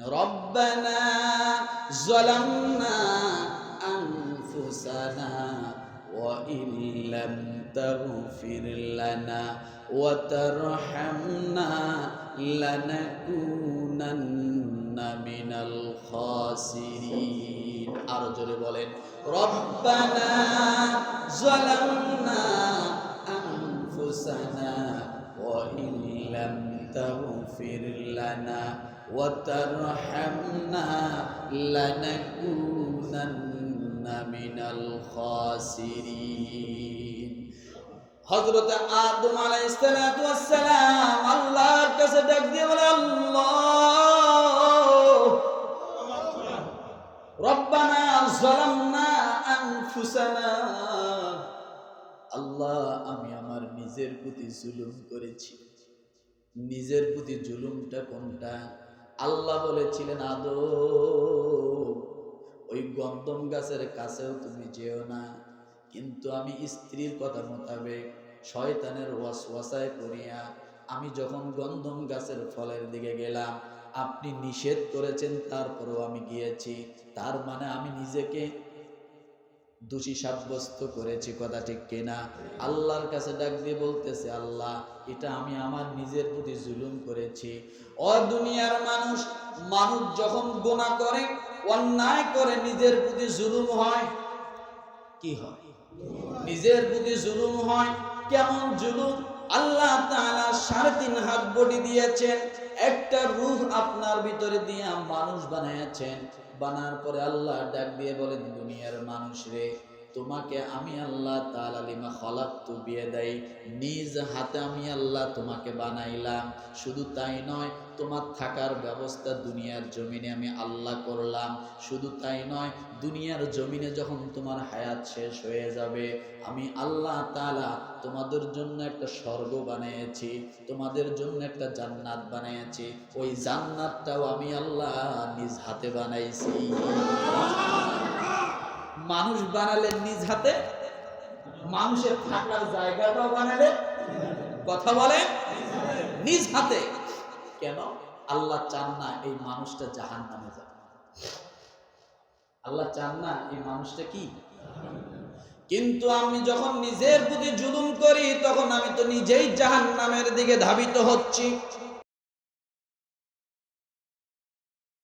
রব্বানা জালামনা আনফুসানা وإن لم تغفر لنا وترحمنا لنكونن من الخاسرين আর জোরে বলেন ربنا ظلمنا تغفر لنا وترحمنا لنكونن من الخاسرين হযরত আদম আলাইহিস সালাতু ওয়াস সালাম আল্লাহর কাছে ডাক দিয়ে বলে আল্লাহ রব্বানা যালামনা আনফুসানা আল্লাহ আমি আমার নিজের প্রতি জুলুম করেছি নিজের প্রতি জুলুমটা কোনটা? আল্লাহ বলেছিলেন আদম ওই গন্দম গাছের কাছেও তুমি যেও না। কিন্তু আমি স্ত্রীর কথা মোতাবেক শয়তানের ওয়াসওয়াসায় করিয়া আমি যখন গন্ধম গাছের ফলের দিকে গেলাম, আপনি নিষেধ করেছেন, তারপরেও আমি গিয়েছি। তার মানে আমি নিজেকে দোষী সাব্যস্ত করেছি কথা ঠিক কিনা? আল্লাহর কাছে ডাক দিয়ে বলতেছে, আল্লাহ, এটা আমি আমার নিজের প্রতি জুলুম করেছি। ও দুনিয়ার মানুষ মানুষ যখন গোনা করে, অন্যায় করে নিজের প্রতি জুলুম হয়, কি হয়? নিজের প্রতি জুলুম হয়। কেমন জুলুম? আল্লাহ তাআলা সাড়ে তিন হাত বডি দিয়েছেন, একটা রূহ আপনার ভিতরে দিয়ে মানুষ বানিয়েছেন বানার পরে আল্লাহ ডাক দিয়ে বলেন দুনিয়ার মানুষ রে তোমাকে আমি আল্লাহ তাআলা লিমা খলাকতু দেয় নিজ হাতে আমি আল্লাহ তোমাকে বানাইলাম। শুধু তাই নয়, তোমার থাকার ব্যবস্থা দুনিয়ার জমিনে আমি আল্লাহ করলাম। শুধু তাই নয়, দুনিয়ার জমিনে যখন তোমার হায়াত শেষ হয়ে যাবে, আমি আল্লাহ তাআলা তোমাদের জন্য একটা স্বর্গ বানিয়েছি, তোমাদের জন্য একটা জান্নাত বানিয়েছি। ওই জান্নাতটাও আমি আল্লাহ নিজ হাতে বানাইছি। মানুষ বানালেন নিজ হাতে, মানুষের থাকার জায়গাটাও বানালেন কথা বলে, নিজ হাতে। কেন? আল্লাহ চান না এই মানুষটা জাহান নামে যাবে আল্লাহ চান না এই মানুষটা কি? কিন্তু আমি যখন নিজের প্রতি জুলুম করি, তখন আমি তো নিজেই জাহান নামের দিকে ধাবিত হচ্ছি।